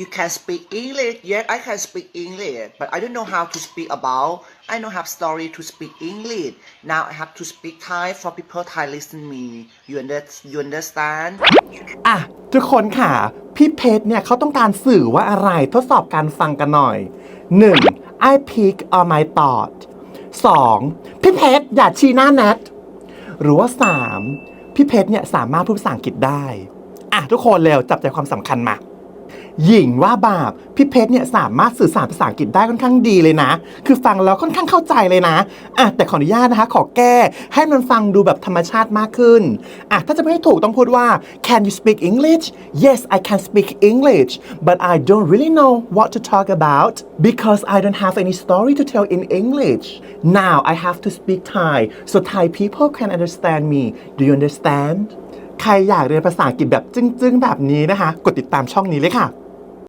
you can speak English yes I can speak English but I don't know how to speak about I don't have story to speak English now I have to speak Thai for people Thai listen me you under you understand อะ ทุกคนค่ะ พี่เพชรเนี่ยเขาต้องการสื่อว่าอะไรทดสอบการฟังกันหน่อย 1. I pick on my thought 2. พี่เพชรอย่าชี้หน้าแนทหรือว่า 3. พี่เพชรเนี่ยสามารถพูดภาษาอังกฤษได้ อะ ทุกคนเร็วจับใจความสำคัญมา หญิงว่าบาปพี่เพชรเนี่ยสามารถสื่อสารภาษาอังกฤษได้ค่อนข้างดีเลยนะ คือฟังแล้วค่อนข้างเข้าใจเลยนะอะแต่ขออนุญาตนะคะ ขอแก้ให้มันฟังดูแบบธรรมชาติมากขึ้นอะถ้าจะไม่ให้ถูกต้องพูดว่า Can you speak English Yes I can speak English but I don't really know what to talk about because I don't have any story to tell in English now I have to speak Thai so Thai people can understand me do you understand ใครอยากเรียนภาษาอังกฤษแบบจึ้งๆ แบบนี้นะคะ กดติดตามช่องนี้เลยค่ะ